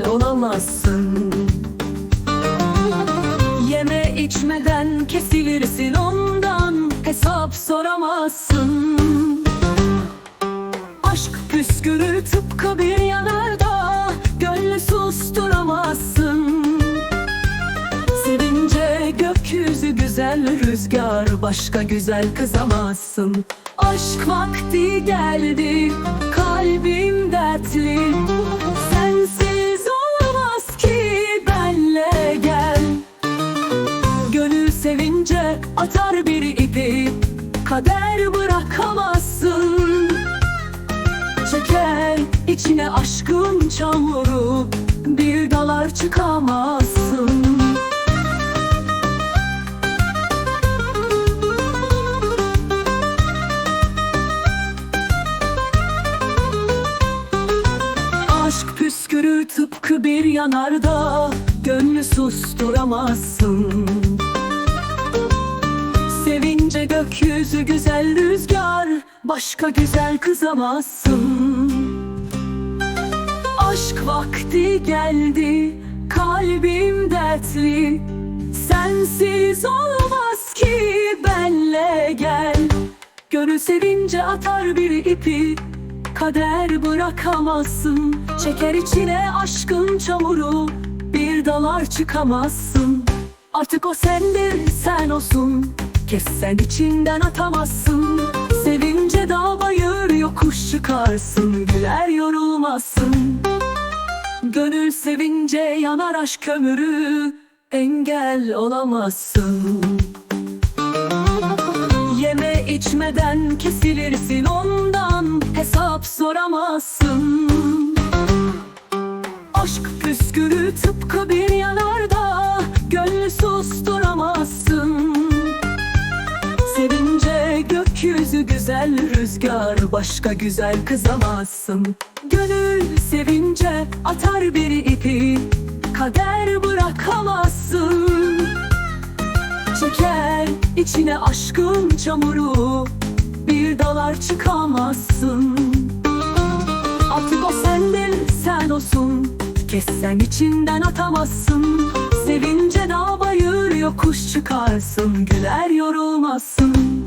olamazsın Yeme içmeden kesilirsin ondan hesap soramazsın. Aşk püskürür tıpkı bir yanarda gönlü susturamazsın. Sevince gökyüzü güzel rüzgar başka güzel kızamazsın. Aşk vakti geldi kalbim dertli. Kader bırakamazsın. Çeker içine aşkın çamuru Bir dalar çıkamazsın. Aşk püskürür tıpkı bir yanarda Gönlü susturamazsın Sevince gökyüzü güzel rüzgar Başka güzel kızamazsın. Aşk vakti geldi Kalbim dertli. Sensiz olmaz ki benle gel. Gönül sevince atar bir ipi Kader bırakamazsın. Çeker içine aşkın çamuru Bir dalar çıkamazsın. Artık o sendir sen olsun Kessen içinden atamazsın. Sevince dağ bayır yokuş çıkarsın Güler yorulmazsın. Gönül sevince yanar aşk kömürü Engel olamazsın. Yeme içmeden kesilirsin ondan Hesap soramazsın. Aşk püskürü tıpkı bir yanarda Gönlü susturamazsın Gökyüzü güzel rüzgar Başka güzel kızamazsın. Gönül sevince atar bir ipi Kader bırakamazsın. Çeker içine aşkın çamuru Bir dalar çıkamazsın. Artık o sendin sen olsun Kessen içinden atamazsın. Sevince dağ bayır yokuş çıkarsın Güler yorulmazsın